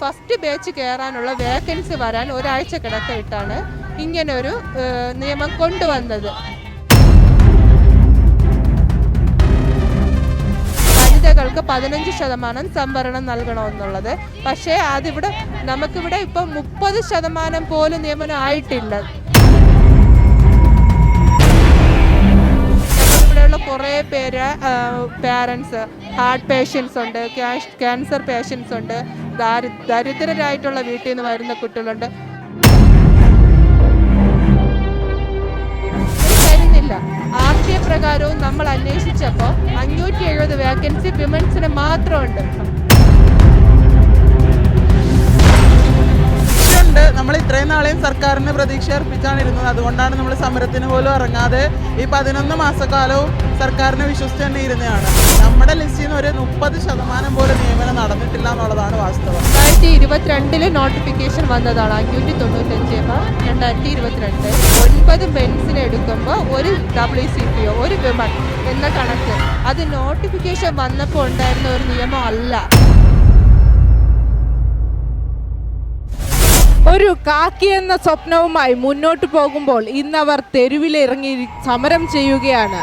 First batch കയറാനുള്ള vacancy വരാൻ ഒരാഴ്ച കിടക്കയിട്ടാണ് ഇങ്ങനൊരു നിയമം കൊണ്ടുവന്നത്. വനിതകൾക്ക് പതിനഞ്ച് ശതമാനം സംവരണം നൽകണമെന്നുള്ളത്. പക്ഷേ അതിവിടെ നമുക്കിവിടെ ഇപ്പം മുപ്പത് ശതമാനം പോലും നിയമനം ആയിട്ടില്ല. കുറേ പേര് പാരൻസ് ഹാർട്ട് പേഷ്യൻസ് ഉണ്ട് ക്യാൻസർ പേഷ്യൻസ് ഉണ്ട്. ദാരി ദരിദ്രരായിട്ടുള്ള വീട്ടിൽ നിന്ന് വരുന്ന കുട്ടികളുണ്ട്. തരുന്നില്ല. ആർ പ്രകാരവും നമ്മൾ അന്വേഷിച്ചപ്പോൾ അഞ്ഞൂറ്റി എഴുപത് വേക്കൻസി വിമൻസിന് മാത്രമുണ്ട്. ഉണ്ട് നമ്മൾ ഇത്രയും നാളെയും സർക്കാരിന് പ്രതീക്ഷ അർപ്പിച്ചാണ് ഇരുന്നത്. അതുകൊണ്ടാണ് നമ്മൾ സമരത്തിന് പോലും ഇറങ്ങാതെ ഈ പതിനൊന്ന് മാസക്കാലവും സർക്കാരിനെ വിശ്വസിച്ച് തന്നെ ഇരുന്നതാണ് നമ്മുടെ ലിസ്റ്റിൽ നിന്ന് ഒരു മുപ്പത് ശതമാനം പോലും നിയമനം നടന്നിട്ടില്ല എന്നുള്ളതാണ് വാസ്തവം. രണ്ടായിരത്തി ഇരുപത്തിരണ്ടിൽ നോട്ടിഫിക്കേഷൻ വന്നതാണ് അഞ്ഞൂറ്റി തൊണ്ണൂറ്റഞ്ച് രണ്ടായിരത്തി ഇരുപത്തിരണ്ട് ഒൻപത് ബെൻസിന് എടുക്കുമ്പോൾ ഒരു ഡബ്ല്യു സി പി ഒ ഒരു വിമൺ എന്ന കണക്ക്. അത് നോട്ടിഫിക്കേഷൻ വന്നപ്പോൾ ഉണ്ടായിരുന്ന ഒരു നിയമം അല്ല ഒരു കാക്കി എന്ന സ്വപ്നവുമായി മുന്നോട്ട് പോകുമ്പോൾ ഇന്നവർ തെരുവിലിറങ്ങി സമരം ചെയ്യുകയാണ്.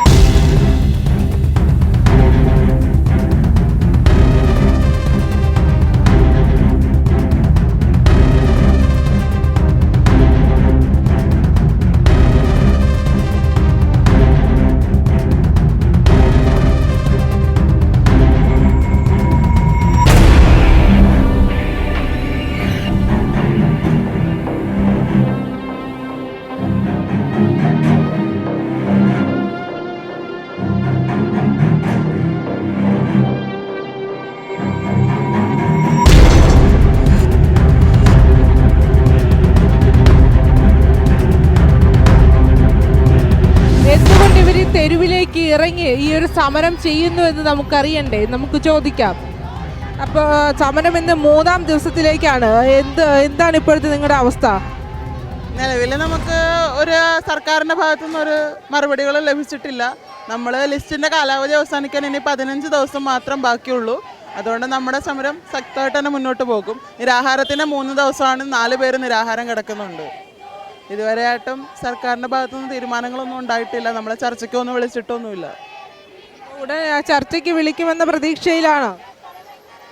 ഇറങ്ങി ഈ ഒരു സമരം ചെയ്യുന്നു എന്ന് നമുക്കറിയണ്ടേ? നമുക്ക് ചോദിക്കാം. അപ്പോൾ സമരം ഇന്ന് മൂന്നാം ദിവസത്തിലേക്കാണ്. എന്ത് എന്താണ് ഇപ്പോഴത്തെ നിങ്ങളുടെ അവസ്ഥ? നിലവിൽ നമുക്ക് ഒരു സർക്കാരിന്റെ ഭാഗത്തുനിന്ന് ഒരു മറുപടികൾ ലഭിച്ചിട്ടില്ല. നമ്മൾ ലിസ്റ്റിന്റെ കാലാവധി അവസാനിക്കാൻ ഇനി പതിനഞ്ച് ദിവസം മാത്രം ബാക്കിയുള്ളൂ. അതുകൊണ്ട് നമ്മുടെ സമരം ശക്തമായിട്ട് തന്നെ മുന്നോട്ട് പോകും. നിരാഹാരത്തിന് മൂന്ന് ദിവസമാണ് നാല് പേര് നിരാഹാരം കിടക്കുന്നുണ്ട്. ഇതുവരെയായിട്ടും സർക്കാരിന്റെ ഭാഗത്തുനിന്ന് തീരുമാനങ്ങളൊന്നും ഉണ്ടായിട്ടില്ല. നമ്മളെ ചർച്ചയ്ക്കൊന്നും വിളിച്ചിട്ടൊന്നുമില്ല. ഉടനെ ആ ചർച്ചയ്ക്ക് വിളിക്കുമെന്ന പ്രതീക്ഷയിലാണ്.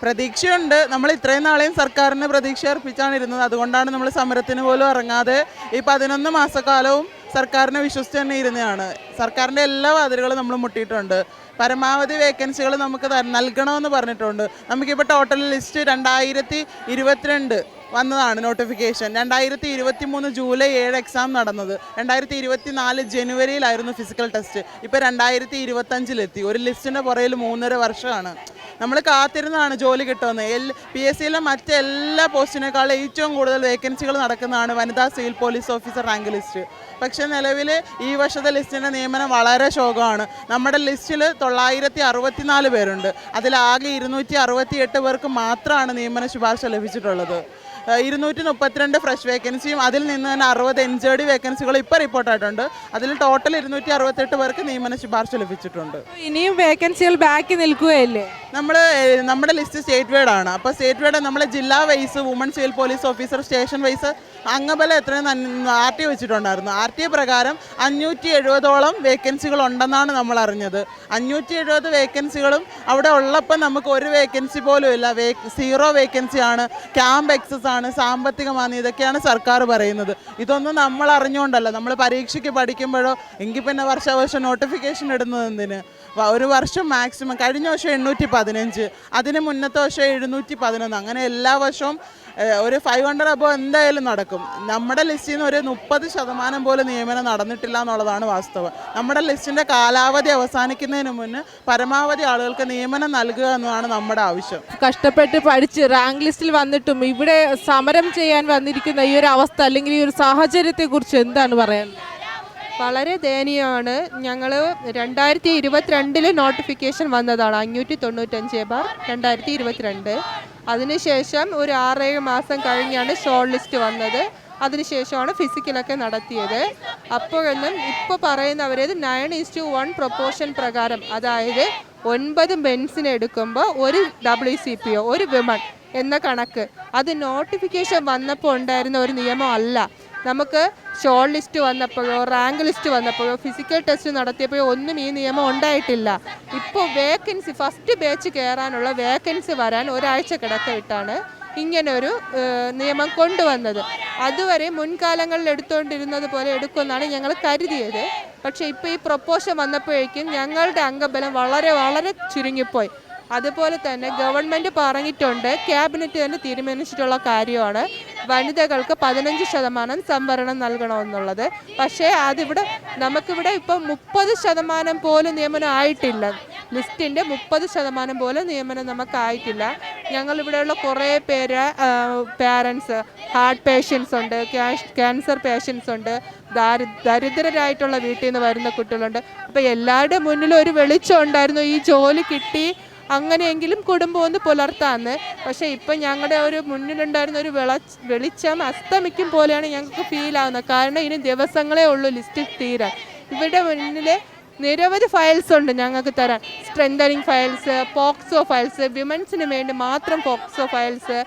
പ്രതീക്ഷയുണ്ട്. നമ്മൾ ഇത്രയും നാളെയും സർക്കാരിന് പ്രതീക്ഷ അർപ്പിച്ചാണ് ഇരുന്നത്. അതുകൊണ്ടാണ് നമ്മൾ സമരത്തിന് പോലും ഇറങ്ങാതെ ഈ പതിനൊന്ന് മാസക്കാലവും സർക്കാരിനെ വിശ്വസിച്ച് തന്നെ ഇരുന്നതാണ്. സർക്കാരിന്റെ എല്ലാ വാതിലുകളും നമ്മൾ മുട്ടിയിട്ടുണ്ട്. പരമാവധി വേക്കൻസികൾ നമുക്ക് നൽകണമെന്ന് പറഞ്ഞിട്ടുണ്ട്. നമുക്കിപ്പോൾ ടോട്ടൽ ലിസ്റ്റ് രണ്ടായിരത്തി ഇരുപത്തിരണ്ട്. വന്നതാണ് നോട്ടിഫിക്കേഷൻ രണ്ടായിരത്തി ഇരുപത്തി മൂന്ന് ജൂലൈ ഏഴ് എക്സാം നടന്നത്. രണ്ടായിരത്തി ഇരുപത്തി നാല് ജനുവരിയിലായിരുന്നു ഫിസിക്കൽ ടെസ്റ്റ് ഇപ്പോൾ രണ്ടായിരത്തി ഇരുപത്തഞ്ചിലെത്തി ഒരു ലിസ്റ്റിന്റെ പുറയിൽ മൂന്നര വർഷമാണ്. നമ്മൾ കാത്തിരുന്നതാണ് ജോലി കിട്ടുമെന്ന്. എൽ പി എസ് സിയിലെ മറ്റെല്ലാ പോസ്റ്റിനേക്കാളും ഏറ്റവും കൂടുതൽ വേക്കൻസികൾ നടക്കുന്നതാണ് വനിതാ civil police officer rank list പക്ഷേ നിലവിൽ ഈ വർഷത്തെ ലിസ്റ്റിന്റെ നിയമനം വളരെ ശോകമാണ്. നമ്മുടെ ലിസ്റ്റിൽ തൊള്ളായിരത്തി അറുപത്തിനാല് പേരുണ്ട്. അതിലാകെ ഇരുന്നൂറ്റി അറുപത്തി എട്ട് പേർക്ക് മാത്രമാണ് നിയമന ശുപാർശ ലഭിച്ചിട്ടുള്ളത്. ഇരുന്നൂറ്റി മുപ്പത്തിരണ്ട് ഫ്രഷ് വേക്കൻസിയും അതിൽ നിന്ന് തന്നെ അറുപത് എൻ ജെ ഡി വേക്കൻസികൾ ഇപ്പോൾ റിപ്പോർട്ടായിട്ടുണ്ട് അതിൽ ടോട്ടൽ ഇരുന്നൂറ്റി അറുപത്തെട്ട് പേർക്ക് നിയമന ശുപാർശ ലഭിച്ചിട്ടുണ്ട്. ഇനിയും വേക്കൻസികൾ ബാക്കി നിൽക്കുകയല്ലേ? നമ്മൾ നമ്മുടെ ലിസ്റ്റ് സ്റ്റേറ്റ് വൈഡ് ആണ്. അപ്പോൾ സ്റ്റേറ്റ് വൈഡ് നമ്മൾ ജില്ലാ wise women civil police officer station wise അംഗബലം എത്രയും ആർ ടി വെച്ചിട്ടുണ്ടായിരുന്നു. ആർ ടി പ്രകാരം അഞ്ഞൂറ്റി എഴുപതോളം വേക്കൻസികൾ ഉണ്ടെന്നാണ് നമ്മൾ അറിഞ്ഞത്. അഞ്ഞൂറ്റി എഴുപത് വേക്കൻസികളും അവിടെ ഉള്ളപ്പോൾ നമുക്ക് ഒരു വേക്കൻസി പോലും ഇല്ല. വേ സീറോ വേക്കൻസി ആണ്. ക്യാമ്പ് എക്സസ് ആണ്. സാമ്പത്തികമാണ് ഇതൊക്കെയാണ് സർക്കാർ പറയുന്നത്. ഇതൊന്നും നമ്മൾ അറിഞ്ഞുകൊണ്ടല്ല നമ്മൾ പരീക്ഷയ്ക്ക് പഠിക്കുമ്പോഴോ എങ്കിൽ പിന്നെ വർഷാവർഷം നോട്ടിഫിക്കേഷൻ ഇടുന്നത് എന്തിന്? ഒരു വർഷം മാക്സിമം കഴിഞ്ഞ വർഷം എണ്ണൂറ്റി പതിനഞ്ച്. അതിന് മുന്നത്തെ വർഷം എഴുന്നൂറ്റി പതിനൊന്ന് അങ്ങനെ എല്ലാ വർഷവും ഒരു ഫൈവ് ഹൺഡ്രഡ് അബോ എന്തായാലും നടക്കും. നമ്മുടെ ലിസ്റ്റിൽ നിന്ന് ഒരു മുപ്പത് ശതമാനം പോലും നിയമനം നടന്നിട്ടില്ല എന്നുള്ളതാണ് വാസ്തവം. നമ്മുടെ ലിസ്റ്റിന്റെ കാലാവധി അവസാനിക്കുന്നതിന് മുന്നേ പരമാവധി ആളുകൾക്ക് നിയമനം നൽകുക എന്നതാണ് നമ്മുടെ ആവശ്യം. കഷ്ടപ്പെട്ട് പഠിച്ച് റാങ്ക് ലിസ്റ്റിൽ വന്നിട്ടും ഇവിടെ സമരം ചെയ്യാൻ വന്നിരിക്കുന്ന ഈ ഒരു അവസ്ഥ അല്ലെങ്കിൽ ഈ ഒരു സാഹചര്യത്തെക്കുറിച്ച് എന്താണ് പറയാൻ വളരെ ദയനീയമാണ്. ഞങ്ങൾ രണ്ടായിരത്തി ഇരുപത്തിരണ്ടിൽ നോട്ടിഫിക്കേഷൻ വന്നതാണ്. അഞ്ഞൂറ്റി തൊണ്ണൂറ്റഞ്ച് ബാർ രണ്ടായിരത്തി ഇരുപത്തിരണ്ട് അതിനുശേഷം ഒരു ആറേഴ് മാസം കഴിഞ്ഞാണ് ഷോർട്ട് ലിസ്റ്റ് വന്നത്. അതിനുശേഷമാണ് ഫിസിക്കലൊക്കെ നടത്തിയത്. അപ്പോഴൊന്നും ഇപ്പോൾ പറയുന്നവരത് nine is to one proportion പ്രകാരം അതായത് ഒൻപത് മെൻസിനെ എടുക്കുമ്പോൾ ഒരു ഡബ്ല്യു സി പി ഒ ഒരു വിമൺ എന്ന കണക്ക്. അത് നോട്ടിഫിക്കേഷൻ വന്നപ്പോൾ ഉണ്ടായിരുന്ന ഒരു നിയമം അല്ല നമുക്ക് ഷോർട്ട് ലിസ്റ്റ് വന്നപ്പോഴോ റാങ്ക് ലിസ്റ്റ് വന്നപ്പോഴോ ഫിസിക്കൽ ടെസ്റ്റ് നടത്തിയപ്പോഴോ ഒന്നും ഈ നിയമം ഉണ്ടായിട്ടില്ല. ഇപ്പോൾ വേക്കൻസി ഫസ്റ്റ് ബാച്ച് കയറാനുള്ള വേക്കൻസി വരാൻ ഒരാഴ്ച കിടക്കയിട്ടാണ് ഇങ്ങനെ ഒരു നിയമം കൊണ്ടുവന്നത്. അതുവരെ മുൻകാലങ്ങളിൽ എടുത്തുകൊണ്ടിരുന്നത് പോലെ എടുക്കുമെന്നാണ് ഞങ്ങൾ കരുതിയത്. പക്ഷേ ഇപ്പോൾ ഈ പ്രൊപ്പോഷൻ വന്നപ്പോഴേക്കും ഞങ്ങളുടെ അംഗബലം വളരെ വളരെ ചുരുങ്ങിപ്പോയി. അതുപോലെ തന്നെ ഗവൺമെന്റ് പറഞ്ഞിട്ടുണ്ട് ക്യാബിനറ്റ് തന്നെ തീരുമാനിച്ചിട്ടുള്ള കാര്യമാണ്. വനിതകൾക്ക് പതിനഞ്ച് ശതമാനം സംവരണം നൽകണമെന്നുള്ളത്. പക്ഷേ അതിവിടെ നമുക്കിവിടെ ഇപ്പം മുപ്പത് ശതമാനം പോലും നിയമനം ആയിട്ടില്ല. ലിസ്റ്റിന്റെ മുപ്പത് ശതമാനം പോലും നിയമനം നമുക്കായിട്ടില്ല. ഞങ്ങളിവിടെയുള്ള കുറേ പേര് പാരൻസ് ഹാർട്ട് പേഷ്യൻസ് ഉണ്ട് ക്യാൻസർ പേഷ്യൻസ് ഉണ്ട് ദാരി ദരിദ്രരായിട്ടുള്ള വീട്ടിൽ നിന്ന് വരുന്ന കുട്ടികളുണ്ട്. അപ്പോൾ എല്ലാവരുടെ മുന്നിലും ഒരു വെളിച്ചം ഉണ്ടായിരുന്നു. ഈ ജോലി കിട്ടി അങ്ങനെയെങ്കിലും കുടുംബം ഒന്ന് പുലർത്താന്ന്. പക്ഷേ ഇപ്പം ഞങ്ങളുടെ ഒരു മുന്നിലുണ്ടായിരുന്ന ഒരു വെള വെളിച്ചം അസ്തമിക്കും പോലെയാണ് ഞങ്ങൾക്ക് ഫീൽ ആവുന്നത്. കാരണം ഇനി ദിവസങ്ങളേ ഉള്ളൂ ലിസ്റ്റ് തീരാൻ. ഇവിടെ മുന്നിൽ നിരവധി ഫയൽസ് ഉണ്ട് ഞങ്ങൾക്ക് തരാൻ. സ്ട്രെങ്തനിങ് ഫയൽസ് പോക്സോ ഫയൽസ് വിമൻസിന് വേണ്ടി മാത്രം POCSO files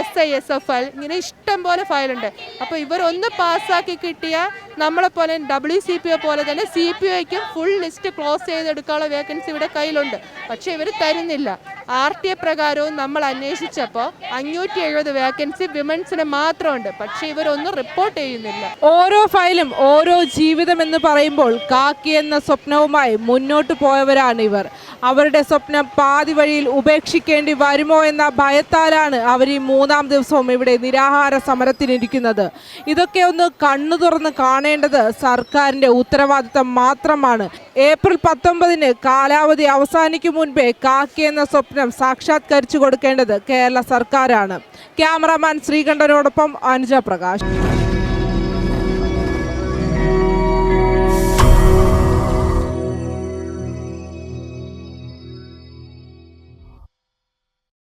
S I S F file ഇങ്ങനെ ഇഷ്ടം പോലെ ഫയലുണ്ട് അപ്പോൾ ഇവരൊന്ന് പാസ്സാക്കി കിട്ടിയാൽ നമ്മളെപ്പോലെ ഡബ്ല്യു സി പി ഒ പോലെ തന്നെ സി പി ഒയ്ക്കും ഫുൾ ലിസ്റ്റ് ക്ലോസ് ചെയ്തെടുക്കാനുള്ള വേക്കൻസി ഇവിടെ കയ്യിലുണ്ട്. പക്ഷേ ഇവർ തരുന്നില്ല. ആർ ടി എ പ്രകാരവും നമ്മൾ അന്വേഷിച്ചപ്പോൾ അഞ്ഞൂറ്റി എഴുപത് വേക്കൻസി വിമൻസിന് മാത്രമുണ്ട്. പക്ഷേ ഇവരൊന്നും റിപ്പോർട്ട് ചെയ്യുന്നില്ല. ഓരോ ഫയലും ഓരോ ജീവിതം എന്ന് പറയുമ്പോൾ കാക്കി എന്ന സ്വപ്നവുമായി മുന്നോട്ട് പോയവരാണ് ഇവർ. അവരുടെ സ്വപ്നം പാതി വഴിയിൽ ഉപേക്ഷിക്കേണ്ടി വരുമോ എന്ന ഭയത്താലാണ് അവർ ഈ മൂന്നാം ദിവസവും ഇവിടെ നിരാഹാര സമരത്തിനിരിക്കുന്നത്. ഇതൊക്കെ ഒന്ന് കണ്ണു തുറന്ന് കാണേണ്ടത് സർക്കാരിന്റെ ഉത്തരവാദിത്തം മാത്രമാണ്. ഏപ്രിൽ പത്തൊമ്പതിന് കാലാവധി അവസാനിക്കും മുൻപേ കാക്കി എന്ന സ്വപ്നം സാക്ഷാത്കരിച്ചു കൊടുക്കേണ്ടത് കേരള സർക്കാരാണ്. ക്യാമറാമാൻ ശ്രീകണ്ഠനോടൊപ്പം അനുജ പ്രകാശ്.